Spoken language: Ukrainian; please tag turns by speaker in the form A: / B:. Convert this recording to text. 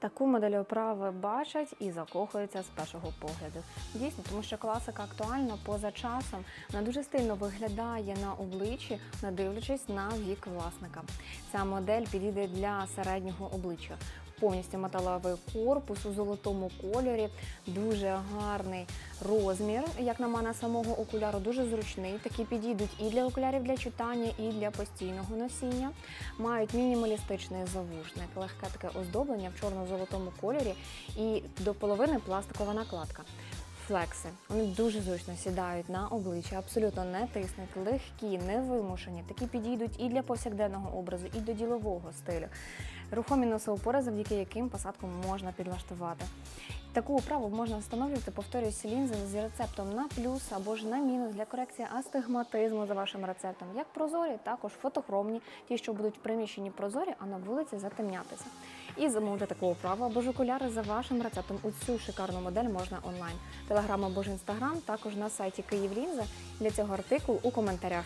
A: Таку модель оправи бачать і закохуються з першого погляду. Дійсно, тому що класика актуальна поза часом, вона дуже стильно виглядає на обличчі, не дивлячись на вік власника. Ця модель підійде для середнього обличчя. Повністю металевий корпус у золотому кольорі, дуже гарний розмір, як на мене, самого окуляру, дуже зручний. Такі підійдуть і для окулярів для читання, і для постійного носіння. Мають мінімалістичний завушник, легке таке оздоблення в чорно-золотому кольорі і до половини пластикова накладка. Флекси. Вони дуже зручно сідають на обличчя, абсолютно не тиснуть, легкі, невимушені. Такі підійдуть і для повсякденного образу, і до ділового стилю. Рухомі носоупори, завдяки яким посадку можна підлаштувати. Таку оправу можна встановлювати, повторююсь, лінзи з рецептом на плюс або ж на мінус для корекції астигматизму за вашим рецептом. Як прозорі, також фотохромні, ті, що будуть в приміщенні прозорі, а на вулиці затемнятися. І замовити таку права або ж окуляри за вашим рецептом. У цю шикарну модель можна онлайн. Телеграм або ж інстаграм, також на сайті Київлінза. Для цього артикул у коментарях.